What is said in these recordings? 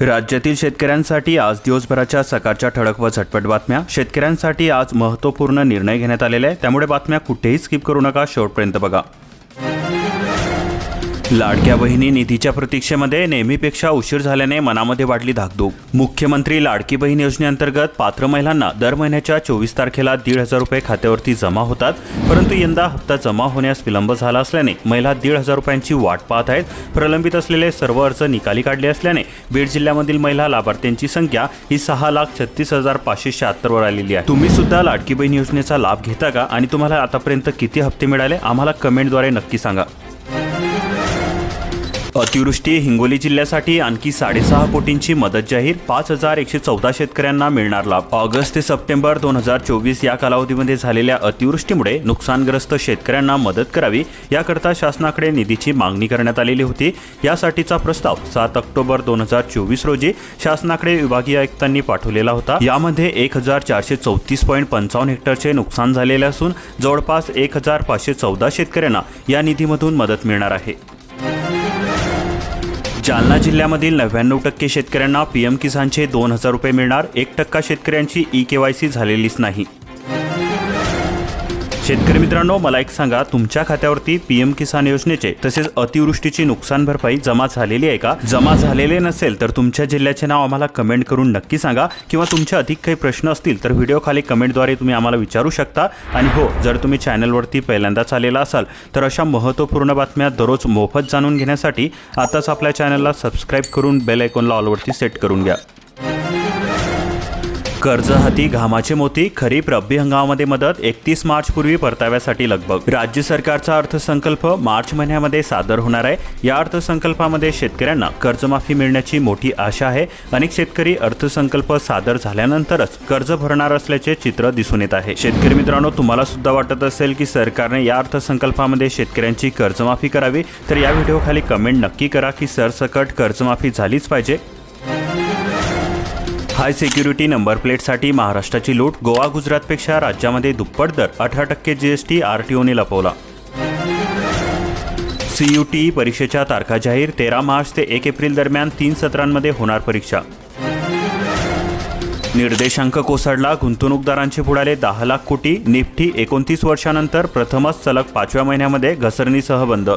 राज्यातील शेतकऱ्यांसाठी आज दिवसभराच्या सकाळच्या ठळक व झटपट बातम्या. शेतकऱ्यांसाठी आज महत्त्वपूर्ण निर्णय घेण्यात आलेले आहे. त्यामुळे बातम्या कुठेही स्किप करू नका. शेवटपर्यंत बघा. लाडक्या बहिणी निधीच्या प्रतीक्षेमध्ये नेहमीपेक्षा उशीर झाल्याने मनामध्ये वाढली धाकधूक. मुख्यमंत्री लाडकी बहीण योजनेअंतर्गत पात्र महिलांना दर महिन्याच्या चोवीस तारखेला दीड हजार रुपये खात्यावरती जमा होतात परंतु यंदा हप्ता जमा होण्यास विलंब झाला असल्याने महिला दीड हजार रुपयांची वाट पाहत आहेत. प्रलंबित असलेले सर्व अर्ज निकाली काढले असल्याने बीड जिल्ह्यामधील महिला लाभार्थ्यांची संख्या ही सहा लाख छत्तीस हजार पाचशे शहात्तरवर आलेली आहे. तुम्ही सुद्धा लाडकी बहीण योजनेचा लाभ घेता का? आणि तुम्हाला आतापर्यंत किती हप्ते मिळाले? आम्हाला कमेंटद्वारे नक्की सांगा. अतिवृष्टी हिंगोली जिल्ह्यासाठी आणखी साडेसहा कोटींची मदत जाहीर पाच हजार एकशे चौदा शेतकऱ्यांना मिळणार लाभ ऑगस्ट ते सप्टेंबर दोन हजार चोवीस या कालावधीमध्ये झालेल्या अतिवृष्टीमुळे नुकसानग्रस्त शेतकऱ्यांना मदत करावी याकरता शासनाकडे निधीची मागणी करण्यात आलेली होती. यासाठीचा प्रस्ताव सात ऑक्टोबर दोन हजार चोवीस रोजी शासनाकडे विभागीय आयुक्तांनी पाठवलेला होता. यामध्ये एक हजार चारशे चौतीस पॉईंट पंचावन्न हेक्टरचे नुकसान झालेले असून जवळपास एक हजार पाचशे चौदा शेतकऱ्यांना या निधीमधून मदत मिळणार आहे. जालना जिल्ह्यामधील नव्याण्णव टक्के शेतकऱ्यांना पीएम किसानचे दोन हजार रुपये मिळणार एक टक्का शेतकऱ्यांची ई केवायसी झालेलीच नाही. शेतकरी मित्रांनो मला एक सांगा तुमच्या खात्यावरती पीएम किसान योजनेचे तसेच अतिवृष्टीची नुकसान भरपाई जमा झालेली आहे का? जमा झालेले नसेल तर तुमच्या जिल्ह्याचे नाव आम्हाला कमेंट करून नक्की सांगा. किंवा तुमचे अधिक काही प्रश्न असतील तर व्हिडिओ खाली कमेंटद्वारे तुम्ही आम्हाला विचारू शकता. आणि हो जर तुम्ही चॅनलवरती पहिल्यांदाच आलेला असाल तर अशा महत्त्वपूर्ण बातम्या दररोज मोफत जाणून घेण्यासाठी आताच आपल्या चॅनलला सबस्क्राईब करून बेल आयकॉनला ऑलवरती सेट करून घ्या. कर्ज हाती घामाचे मोती खरीप रब्बी हंगामामध्ये मदत एकतीस मार्च पूर्वी परताव्यासाठी लगबग. राज्य सरकारचा अर्थसंकल्प मार्च महिन्यामध्ये सादर होणार आहे. या अर्थसंकल्पामध्ये शेतकऱ्यांना कर्जमाफी मिळण्याची मोठी आशा आहे. अनेक शेतकरी अर्थसंकल्प सादर झाल्यानंतरच कर्ज भरणार असल्याचे चित्र दिसून येत आहे. शेतकरी मित्रांनो तुम्हाला सुद्धा वाटत असेल की सरकारने या अर्थसंकल्पामध्ये शेतकऱ्यांची कर्जमाफी करावी तर या व्हिडिओ खाली कमेंट नक्की करा की सरसकट कर्जमाफी झालीच पाहिजे. हाय सिक्युरिटी नंबर प्लेटसाठी महाराष्ट्राची लूट गोवा गुजरातपेक्षा राज्यामध्ये दुप्पट दर. अठरा टक्के जीएसटी आर टी ओने लपवला. सी यू टी परीक्षेच्या तारखा जाहीर तेरा मार्च ते एक एप्रिल दरम्यान तीन सत्रांमध्ये होणार परीक्षा. निर्देशांक कोसळला गुंतवणूकदारांचे बुडाले दहा लाख कोटी. निफ्टी एकोणतीस वर्षानंतर प्रथमच सलग पाचव्या महिन्यामध्ये घसरणीसह बंद.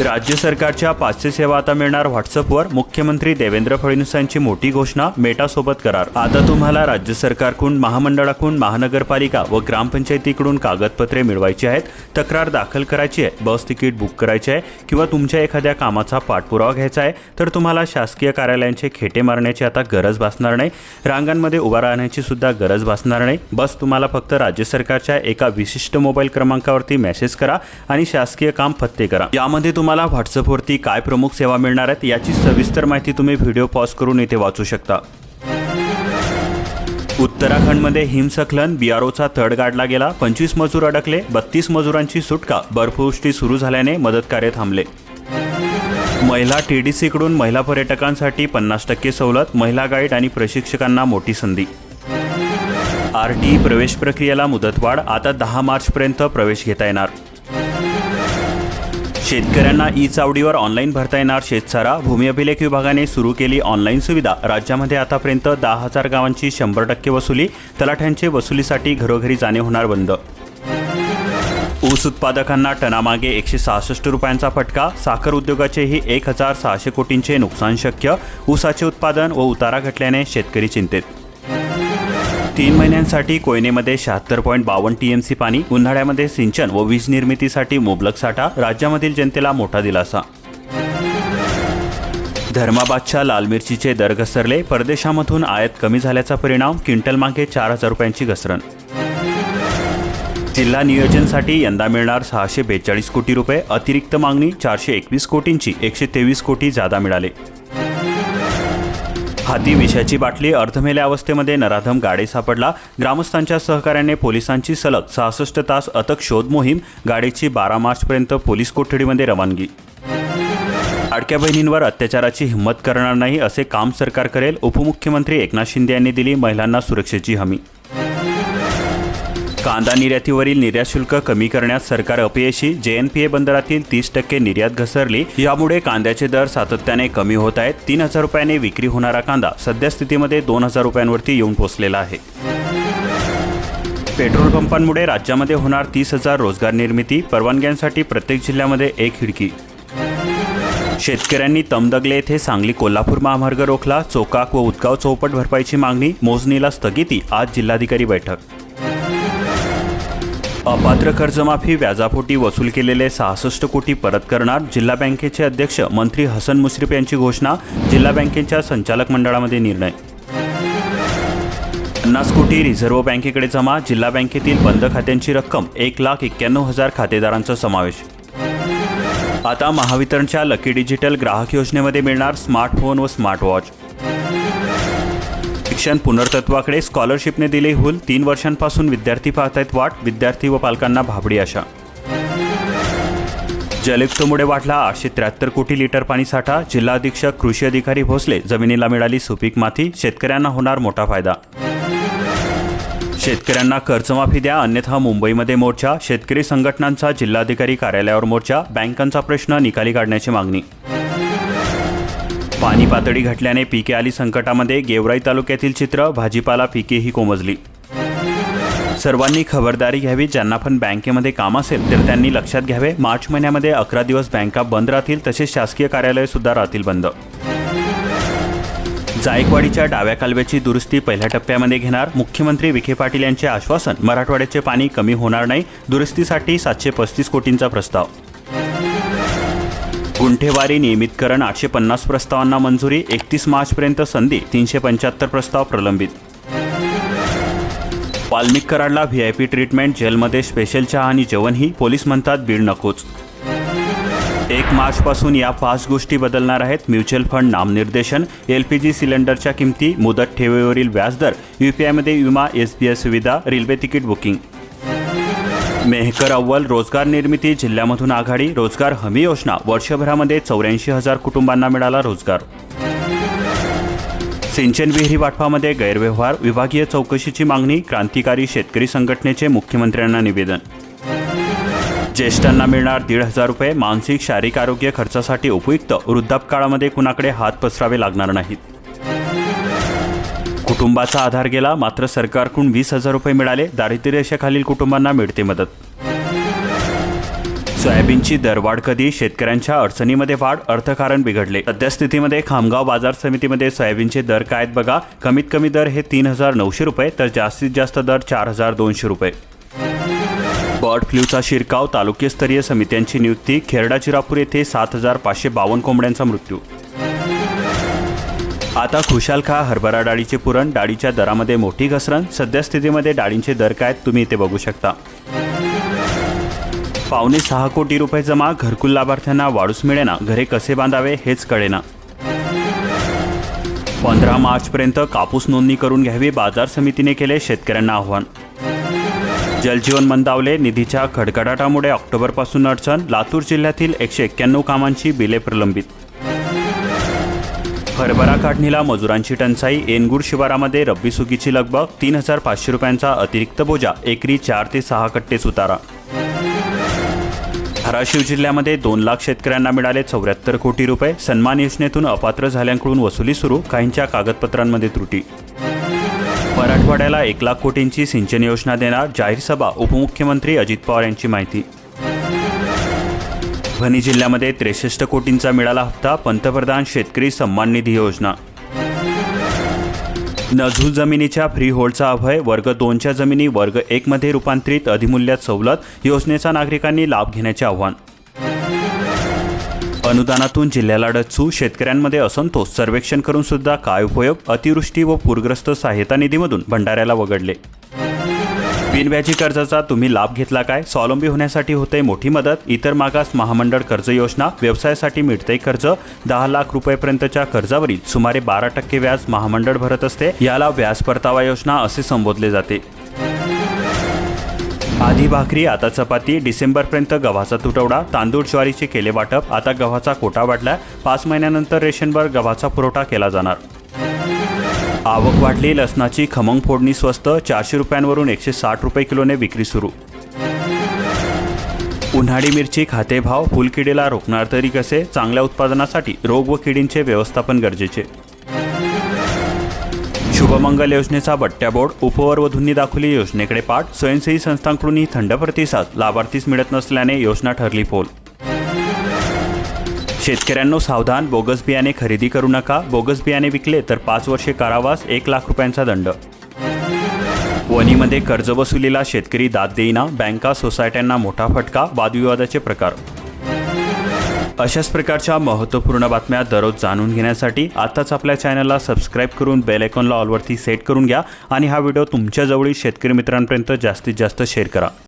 राज्य सरकारच्या पाचशे सेवा आता मिळणार व्हॉट्सअपवर. मुख्यमंत्री देवेंद्र फडणवीसांची मोठी घोषणा मेटासोबत करार. आता तुम्हाला राज्य सरकारकडून महामंडळाकडून महानगरपालिका व ग्रामपंचायतीकडून कागदपत्रे मिळवायची आहेत. तक्रार दाखल करायची आहे. बस तिकीट बुक करायची आहे. किंवा तुमच्या एखाद्या कामाचा पाठपुरावा घ्यायचा आहे तर तुम्हाला शासकीय कार्यालयांचे खेटे मारण्याची आता गरज भासणार नाही. रांगांमध्ये उभा राहण्याची सुद्धा गरज भासणार नाही. बस तुम्हाला फक्त राज्य सरकारच्या एका विशिष्ट मोबाईल क्रमांकावरती मेसेज करा आणि शासकीय काम फत्ते करा. यामध्ये तुम्हाला व्हॉट्सअपवरती काय प्रमुख सेवा मिळणार आहेत याची सविस्तर माहिती तुम्ही व्हिडिओ पॉज करून इथे वाचू शकता. उत्तराखंडमध्ये हिमस्खलन बीआरओचा तड गाडला गेला पंचवीस मजूर अडकले बत्तीस मजुरांची सुटका बर्फवृष्टी सुरू झाल्याने मदतकार्य थांबले. महिला टीडीसीकडून महिला पर्यटकांसाठी पन्नास टक्के सवलत महिला गाईड आणि प्रशिक्षकांना मोठी संधी. आर टी प्रवेश प्रक्रियेला मुदतवाढ आता दहा मार्चपर्यंत प्रवेश घेता येणार. शेतकऱ्यांना ई चावडीवर ऑनलाईन भरता येणार शेतसारा. भूमी अभिलेख विभागाने सुरू केली ऑनलाईन सुविधा. राज्यामध्ये आतापर्यंत दहा हजार गावांची शंभर टक्के वसुली तलाठ्यांचे वसुलीसाठी घरोघरी जाणे होणार बंद. ऊस उत्पादकांना टनामागे एकशे सहासष्ट रुपयांचा फटका. साखर उद्योगाचेही एक हजार सहाशे कोटींचे नुकसान शक्य. ऊसाचे उत्पादन व उतारा घटल्याने शेतकरी चिंतेत. तीन महिन्यांसाठी कोयनेमध्ये शहात्तर पॉईंट बावन्न टीएमसी पाणी उन्हाळ्यामध्ये सिंचन व वीज निर्मितीसाठी मुबलक साठा राज्यामधील जनतेला मोठा दिलासा. धर्माबादच्या लाल मिरचीचे दर घसरले परदेशामधून आयात कमी झाल्याचा परिणाम क्विंटल मागे चार हजार रुपयांची घसरण. जिल्हा नियोजनसाठी यंदा मिळणार सहाशे बेचाळीस कोटी रुपये अतिरिक्त मागणी चारशे एकवीस कोटींची एकशे तेवीस कोटी जादा मिळाले. हाती विषाची बाटली अर्धमेल्या अवस्थेमध्ये नराधम गाडी सापडला. ग्रामस्थांच्या सहकार्याने पोलिसांची सलग सहासष्ट तास अथक शोध मोहीम गाडीची बारा मार्चपर्यंत पोलीस कोठडीमध्ये रवानगी. लाडक्या बहिणींवर अत्याचाराची हिंमत करणार नाही असे काम सरकार करेल उपमुख्यमंत्री एकनाथ शिंदे यांनी दिली महिलांना सुरक्षेची हमी. कांदा निर्यातीवरील निर्यात शुल्क कमी करण्यात सरकार अपयशी जेएनपीए बंदरातील तीस टक्के निर्यात घसरली यामुळे कांद्याचे दर सातत्याने कमी होत आहेत. तीन हजार रुपयाने विक्री होणारा कांदा सध्या स्थितीमध्ये दोन हजार रुपयांवरती येऊन पोचलेला आहे. पेट्रोल पंपांमुळे राज्यामध्ये होणार तीस हजार रोजगार निर्मिती परवानग्यांसाठी प्रत्येक जिल्ह्यामध्ये एक खिडकी. शेतकऱ्यांनी तमदगले येथे सांगली कोल्हापूर महामार्ग रोखला. चोकाक व उदगाव चौपट भरपाईची मागणी मोजणीला स्थगिती आज जिल्हाधिकारी बैठक. अपात्र कर्जमाफी व्याजापोटी वसूल केलेले सहासष्ट कोटी परत करणार जिल्हा बँकेचे अध्यक्ष मंत्री हसन मुश्रीफ यांची घोषणा जिल्हा बँकेच्या संचालक मंडळामध्ये निर्णय. पन्नास कोटी रिझर्व्ह बँकेकडे जमा जिल्हा बँकेतील बंद खात्यांची रक्कम एक लाख एक्क्याण्णव हजार खातेदारांचा समावेश. आता महावितरणच्या लकी डिजिटल ग्राहक योजनेमध्ये मिळणार स्मार्टफोन व स्मार्टवॉच. शिक्षण पुनर्तत्वाकडे स्कॉलरशिपने दिले हुल तीन वर्षांपासून विद्यार्थी पाहतायत वाट विद्यार्थी व पालकांना भाबडी आशा. जलयुक्तमुळे वाढला आठशे त्र्याहत्तर कोटी लिटर पाणी साठा जिल्हा अधीक्षक कृषी अधिकारी भोसले जमिनीला मिळाली सुपीक माती शेतकऱ्यांना होणार मोठा फायदा. शेतकऱ्यांना कर्जमाफी द्या अन्यथा मुंबईमध्ये मोर्चा शेतकरी संघटनांचा जिल्हाधिकारी कार्यालयावर मोर्चा बँकांचा प्रश्न निकाली काढण्याची मागणी. पाणी पातळी घटल्याने पिके आली संकटामध्ये. गेवराई तालुक्यातील चित्र भाजीपाला पिकेही कोमजली. सर्वांनी खबरदारी घ्यावी ज्यांना पण बँकेमध्ये काम असेल तर त्यांनी लक्षात घ्यावे. मार्च महिन्यामध्ये अकरा दिवस बँका बंद राहतील तसेच शासकीय कार्यालय सुद्धा राहतील बंद. जायकवाडीच्या डाव्या कालव्याची दुरुस्ती पहिल्या टप्प्यामध्ये घेणार. मुख्यमंत्री विखे पाटील यांचे आश्वासन मराठवाड्याचे पाणी कमी होणार नाही. दुरुस्तीसाठी सातशे पस्तीस कोटींचा प्रस्ताव. गुंठेवारी नियमितकरण आठशे पन्नास प्रस्तावांना मंजुरी एकतीस मार्चपर्यंत संधी तीनशे पंच्याहत्तर प्रस्ताव प्रलंबित. वाल्मिक कराडला व्ही आय पी ट्रीटमेंट जेलमध्ये स्पेशल चहा आणि जेवणही पोलीस म्हणतात बीड नकोच. एक मार्चपासून या पाच गोष्टी बदलणार आहेत म्युच्युअल फंड नामनिर्देशन एल पी जी सिलेंडरच्या किमती मुदत ठेवीवरील व्याजदर यू पी आयमध्ये विमा एस बी आय सुविधा रेल्वे तिकीट बुकिंग. मेहकर अव्वल रोजगार निर्मिती जिल्ह्यामधून आघाडी रोजगार हमी योजना वर्षभरामध्ये चौऱ्याऐंशी हजार कुटुंबांना मिळाला रोजगार. सिंचन विहिरी वाटपामध्ये गैरव्यवहार विभागीय चौकशीची मागणी क्रांतिकारी शेतकरी संघटनेचे मुख्यमंत्र्यांना निवेदन. ज्येष्ठांना मिळणार दीड हजार रुपये मानसिक शारीरिक आरोग्य खर्चासाठी उपयुक्त वृद्धापकाळामध्ये कुणाकडे हात पसरावे लागणार नाहीत. कुटुंबाचा आधार गेला मात्र सरकारकडून वीस हजार रुपये मिळाले. दारिद्र्य रेषेखालील कुटुंबांना मिळते मदत. सोयाबीनची दरवाढ कधी? शेतकऱ्यांच्या अडचणीमध्ये वाढ अर्थकारण बिघडले. सद्यस्थितीमध्ये खामगाव बाजार समितीमध्ये सोयाबीनचे दर काय आहेत बघा. कमीत कमी दर हे तीन हजार नऊशे रुपये तर जास्तीत जास्त दर चार हजार दोनशे रुपये. बर्ड फ्लूचा शिरकाव तालुक्यस्तरीय समित्यांची नियुक्ती खेरडा चिरापूर येथे सात हजार पाचशे बावन्न कोंबड्यांचा मृत्यू. आता खुशाल खा हरभरा डाळीचे पुरण डाळीच्या दरामध्ये मोठी घसरण सध्या स्थितीमध्ये डाळींचे दर काय आहेत तुम्ही इथे बघू शकता. पावणे सहा कोटी रुपये जमा घरकुल लाभार्थ्यांना वाढूस मिळेना घरे कसे बांधावे हेच कळेना. पंधरा मार्चपर्यंत कापूस नोंदणी करून घ्यावी बाजार समितीने केले शेतकऱ्यांना आव्हान. जलजीवन मंदावले निधीच्या खडखडाटामुळे ऑक्टोबरपासून अडचण लातूर जिल्ह्यातील एकशे एक्क्याण्णव कामांची बिले प्रलंबित. हरभरा काढणीला मजुरांची टंचाई एनगुड शिवारामध्ये रब्बी सुगीची लगबग तीन हजार पाचशे रुपयांचा अतिरिक्त बोजा एकरी चार ते सहा कट्टेच उतारा धाराशिव जिल्ह्यामध्ये दोन लाख शेतकऱ्यांना मिळाले चौऱ्याहत्तर कोटी रुपये. सन्मान योजनेतून अपात्र झाल्यांकडून वसुली सुरू काहींच्या कागदपत्रांमध्ये त्रुटी. मराठवाड्याला एक लाख कोटींची सिंचन योजना देणार जाहीर सभा उपमुख्यमंत्री अजित पवार यांची माहिती. परभणी जिल्ह्यामध्ये त्रेसष्ट कोटींचा मिळाला हप्ता पंतप्रधान शेतकरी सन्मान निधी योजना. नजूल जमिनीच्या फ्री होल्डचा अभय वर्ग दोनच्या जमिनी वर्ग एकमध्ये रूपांतरित अधिमूल्यात सवलत योजनेचा नागरिकांनी लाभ घेण्याचे आव्हान. अनुदानातून जिल्ह्याला डच्चू शेतकऱ्यांमध्ये असंतोष सर्वेक्षण करून सुद्धा काय उपयोग अतिवृष्टी व पूरग्रस्त सहायता निधीमधून भंडाऱ्याला वगळले. बिनव्याजी कर्जाचा तुम्ही लाभ घेतला काय? स्वावलंबी होण्यासाठी होते मोठी मदत इतर मागास महामंडळ कर्ज योजना व्यवसायासाठी मिळते कर्ज दहा लाख रुपयेपर्यंतच्या कर्जावरील सुमारे बारा टक्के व्याज महामंडळ भरत असते याला व्याज परतावा योजना असे संबोधले जाते. आधी भाकरी आता चपाती डिसेंबरपर्यंत गव्हाचा तुटवडा तांदूळ ज्वारीचे केले वाटप आता गव्हाचा कोटा वाढला पाच महिन्यानंतर रेशनवर गव्हाचा पुरवठा केला जाणार. आवक वाढली लसणाची खमंग फोडणी स्वस्त चारशे रुपयांवरून एकशे साठ रुपये किलोने विक्री सुरू. उन्हाळी मिरची खाते भाव फुलकिडीला रोखणार तरी कसे? चांगल्या उत्पादनासाठी रोग व किडींचे व्यवस्थापन गरजेचे. शुभमंगल योजनेचा बट्ट्या बोर्ड उपवर वधूंनी दाखवली योजनेकडे पाठ. स्वयंसेवी संस्थांकडूनही थंड प्रतिसाद लाभार्थीच मिळत नसल्याने योजना ठरली पोल. शेतकऱ्यांनो सावधान. बोगस बियाणे खरेदी करू नका. बोगस बियाणे विकले तर पाच वर्षे कारावास एक लाख रुपयांचा दंड. वणीमध्ये कर्जवसुलीला शेतकरी दाद देईना. बँका सोसायट्यांना मोठा फटका. वादविवादाचे प्रकार. अशाच प्रकारच्या महत्त्वपूर्ण बातम्या दररोज जाणून घेण्यासाठी आताच आपल्या चॅनलला सबस्क्राईब करून बेल आयकॉनला ऑलवरती सेट करून घ्या आणि हा व्हिडिओ तुमच्या जवळील शेतकरी मित्रांपर्यंत जास्तीत जास्त शेअर करा.